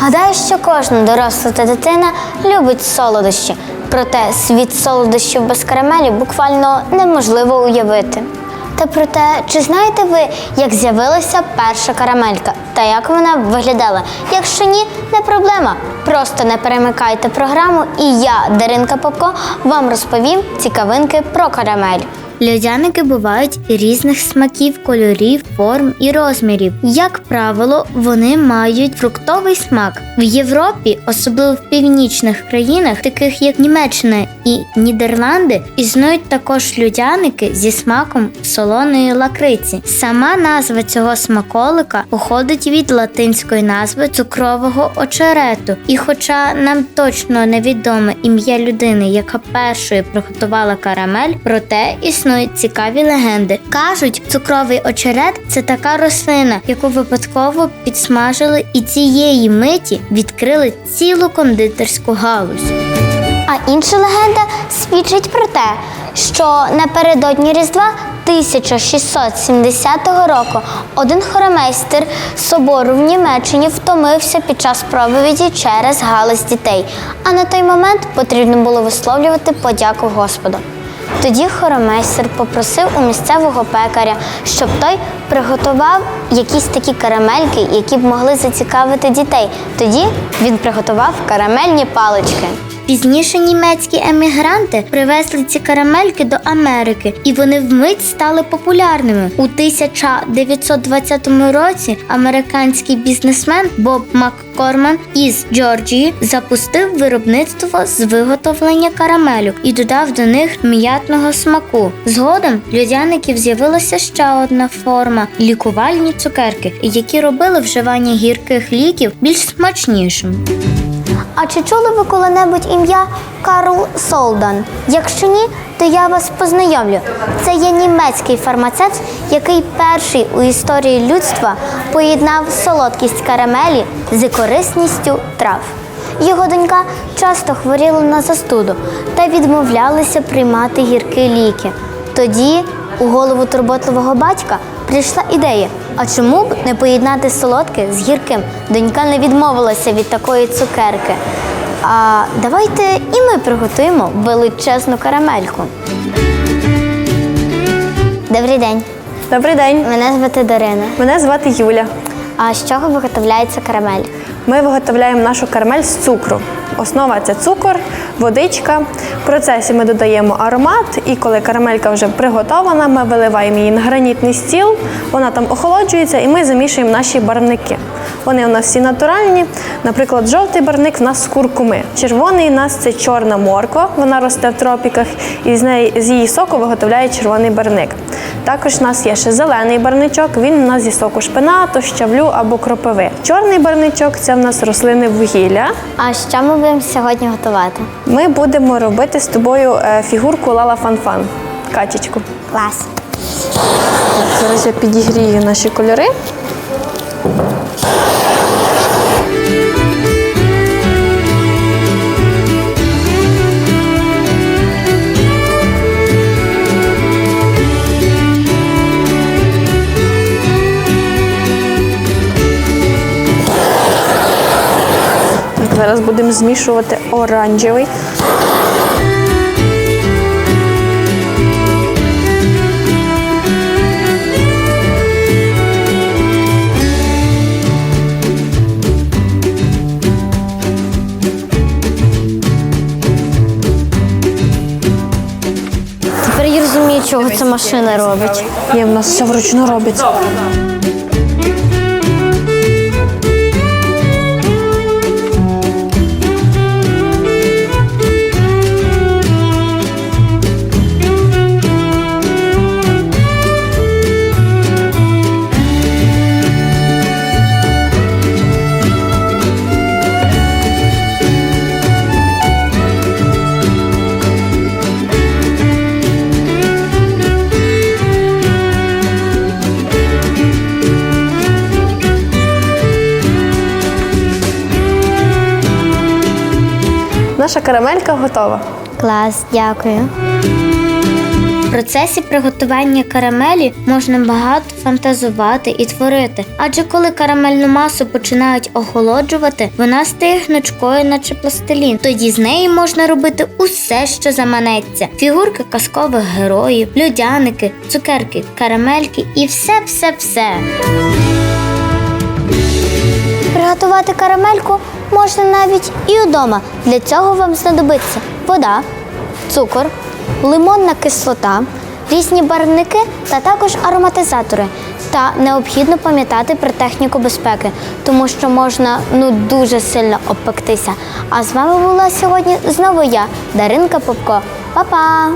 Гадаю, що кожна доросла та дитина любить солодощі, проте світ солодощів без карамелі буквально неможливо уявити. Та проте, чи знаєте ви, як з'явилася перша карамелька та як вона виглядала? Якщо ні, не проблема. Просто не перемикайте програму, і я, Даринка Попко, вам розповім цікавинки про карамель. Льодяники бувають різних смаків, кольорів, форм і розмірів. Як правило, вони мають фруктовий смак. В Європі, особливо в північних країнах, таких як Німеччина і Нідерланди, існують також льодяники зі смаком солоної лакриці. Сама назва цього смаколика походить від латинської назви цукрового очерету. І хоча нам точно невідоме ім'я людини, яка першою приготувала карамель, проте існують цікаві легенди. Кажуть, цукровий очерет це така рослина, яку випадково підсмажили, і цієї миті відкрили цілу кондитерську галузь. А інша легенда свідчить про те, що напередодні Різдва 1670 року один хоромейстер собору в Німеччині втомився під час проповіді через галас дітей. А на той момент потрібно було висловлювати подяку Господу. Тоді хоромейстер попросив у місцевого пекаря, щоб той приготував якісь такі карамельки, які б могли зацікавити дітей. Тоді він приготував карамельні палички. Пізніше німецькі емігранти привезли ці карамельки до Америки, і вони вмить стали популярними. У 1920 році американський бізнесмен Боб Маккорман із Джорджії запустив виробництво з виготовлення карамелю і додав до них м'ятного смаку. Згодом льодяників з'явилася ще одна форма лікувальні цукерки, які робили вживання гірких ліків більш смачнішим. А чи чули ви коли-небудь ім'я Карл Солдан? Якщо ні, то я вас познайомлю. Це є німецький фармацевт, який перший у історії людства поєднав солодкість карамелі з корисністю трав. Його донька часто хворіла на застуду та відмовлялася приймати гіркі ліки. Тоді у голову турботливого батька прийшла ідея: а чому б не поєднати солодке з гірким? Донька не відмовилася від такої цукерки. А давайте і ми приготуємо величезну карамельку. Добрий день. Добрий день, Мене звати Дарина. мене звати Юля. А з чого виготовляється карамель? Ми виготовляємо нашу карамель з цукру. Основа це цукор, водичка. В процесі ми додаємо аромат, і коли карамелька вже приготована, ми виливаємо її на гранітний стіл, вона там охолоджується, і ми замішуємо наші барвники. Вони у нас всі натуральні. Наприклад, жовтий барвник в нас з куркуми. Червоний у нас це чорна морква, вона росте в тропіках, і з неї з її соку виготовляє червоний барвник. Також у нас є ще зелений барничок, він у нас зі соку шпинату, щавлю або кропиви. Чорний барничок це в нас рослини вугілля. А що ми будемо сьогодні готувати? Ми будемо робити з тобою е, фігурку Лала Фанфан. Качечку. Клас. Зараз я підігрію наші кольори. Зараз будемо змішувати оранжевий. Тепер я розумію, чого ця машина робить. Є, в нас все вручну робиться. Наша карамелька готова. Клас, дякую. В процесі приготування карамелі можна багато фантазувати і творити. Адже коли карамельну масу починають охолоджувати, вона стає гнучкою, наче пластилін. Тоді з неї можна робити усе, що заманеться: фігурки казкових героїв, льодяники, цукерки, карамельки і все-все-все. Приготувати карамельку можна навіть і вдома. Для цього вам знадобиться вода, цукор, лимонна кислота, різні барвники та також ароматизатори. Та необхідно пам'ятати про техніку безпеки, тому що можна ну дуже сильно обпектися. А з вами була сьогодні знову я, Даринка Попко. Па-па!